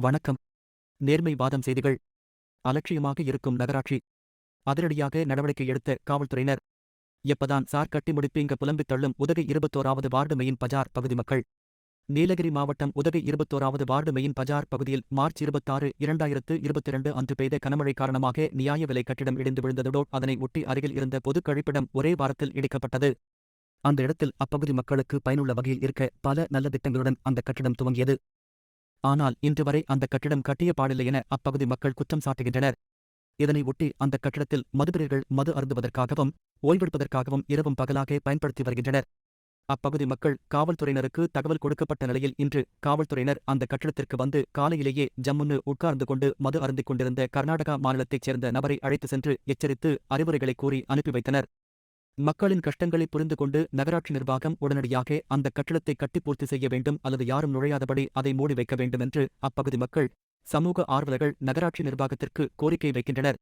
வணக்கம். நேர்மை வாதம் செய்திகள். அலட்சியமாக இருக்கும் நகராட்சி. அதிரடியாக நடவடிக்கை எடுத்த காவல்துறையினர். எப்பதான் சார் கட்டி முடிப்பீங்க புலம்பித் தள்ளும் உதகை இருபத்தோராவது வார்டு மெயின் பஜார் பகுதி மக்கள். நீலகிரி மாவட்டம் உதகை இருபத்தோராவது வார்டு மெயின் பஜார் பகுதியில் மார்ச் இருபத்தாறு இரண்டாயிரத்து இருபத்திரண்டு அன்று பெய்த கனமழை காரணமாக நியாய விலை கட்டிடம் இடிந்து விழுந்ததோடு அதனை ஒட்டி அருகில் இருந்த பொது கழிப்பிடம் ஒரே வாரத்தில் இடிக்கப்பட்டது. அந்த இடத்தில் அப்பகுதி மக்களுக்கு பயனுள்ள வகையில் இருக்க பல நல்ல திட்டங்களுடன் அந்த கட்டிடம் துவங்கியது. ஆனால் இன்று வரை அந்த கட்டிடம் கட்டிய பாடில்லை என அப்பகுதி மக்கள் குற்றம் சாட்டுகின்றனர். இதனை ஒட்டி அந்த கட்டிடத்தில் மதுபிரியர்கள் மது அருந்துவதற்காகவும் ஓய்வெடுப்பதற்காகவும் இரவும் பகலாக பயன்படுத்தி வருகின்றனர். அப்பகுதி மக்கள் காவல்துறையினருக்கு தகவல் கொடுக்கப்பட்ட நிலையில் இன்று காவல்துறையினர் அந்த கட்டிடத்திற்கு வந்து காலையிலேயே ஜம்முன்னு உட்கார்ந்து கொண்டு மது அருந்திக் கொண்டிருந்த கர்நாடகா மாநிலத்தைச் சேர்ந்த நபரை அழைத்து சென்று எச்சரித்து அறிவுரைகளை கூறி அனுப்பி வைத்தனர். மக்களின் கஷ்டங்களை புரிந்து கொண்டு நகராட்சி நிர்வாகம் உடனடியாக அந்த கட்டிடத்தை கட்டி பூர்த்தி செய்ய வேண்டும் அல்லது யாரும் நுழையாதபடி அதை மூடி வைக்க வேண்டும் என்று அப்பகுதி மக்கள் சமூக ஆர்வலர்கள் நகராட்சி நிர்வாகத்திற்கு கோரிக்கை வைக்கின்றனர்.